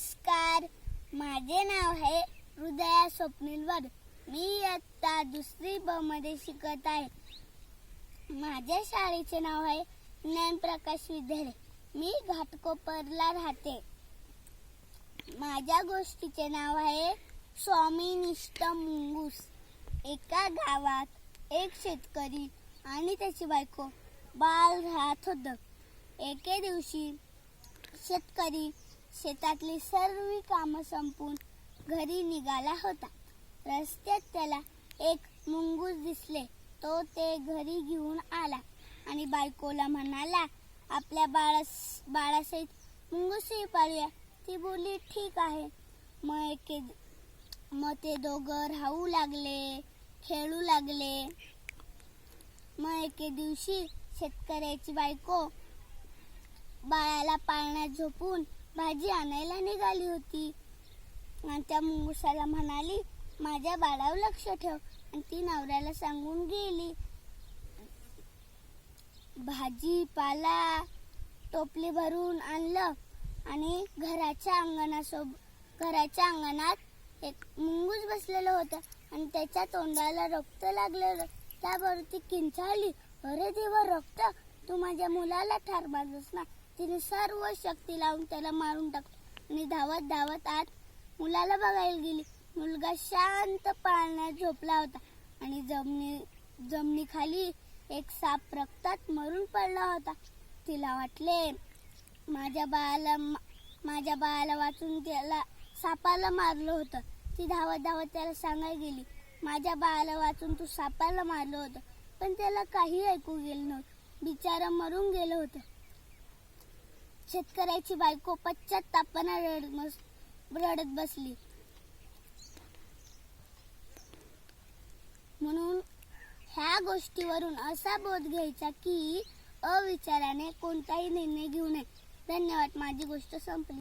नमस्कार. माझे नाव आहे हृदया स्वप्नील वर मी इयत्ता दुसरी ब मध्ये शिकत आहे. माझ्या शाळेचे नाव आहे ज्ञानप्रकाश विद्यालय. मी घाटकोपरला राहते. माझ्या गोष्टीचे नाव आहे स्वामी निष्ठ मुंगूस. एका गावात एक शेतकरी आणि त्याची बायको बाल राहत होत. एके दिवशी शेतकरी शेतातली सर्व कामं संपून घरी निघाला होता. रस्त्यात त्याला एक मुंगूस दिसले. तो ते घरी घेऊन आला आणि बायकोला म्हणाला आपल्या बाळास बाळासहित मुंगूसही पाळूया. ती बोलली ठीक आहे. मग एके मग ते दोघं राहू लागले खेळू लागले. मग एके दिवशी शेतकऱ्याची बायको बाळाला पाळण्यात झोपून भाजी आणायला निघाली होती. आणि त्या मुंगुसाला म्हणाली माझ्या बाळावर लक्ष ठेव. आणि ती नवऱ्याला सांगून गेली भाजी पाला टोपली भरून आणलं आणि घराच्या अंगणासोब घराच्या अंगणात एक मुंगूस बसलेलं होतं आणि त्याच्या तोंडाला रक्त लागलेलं. त्याबरोबर ती किंचाळली अरे देवा रक्त! तू माझ्या मुलाला ठार मारलंस ना. तिने सर्व शक्ती लावून त्याला मारून टाकलं. आणि धावत धावत आत मुलाला बघायला गेली. मुलगा शांत पाळण्यात झोपला होता. आणि जमनी जमिनीखाली एक साप रक्तात मरून पडला होता. तिला वाटले माझ्या बाळाला माझ्या बाळाला वाचून त्याला सापाला मारलं होतं. ती धावत धावत त्याला सांगायला गेली माझ्या बाळाला वाचून तू सापाला मारलं होतं. पण त्याला काही ऐकू गेलं नव्हतं. बिचारा मरून गेलं होतं. शेतकऱ्याची बायको पश्चातापानं रडत रडत बसली. म्हणून ह्या गोष्टीवरून असा बोध घ्यायचा की अविचाराने कोणताही निर्णय घेऊ नये. धन्यवाद. माझी गोष्ट संपली.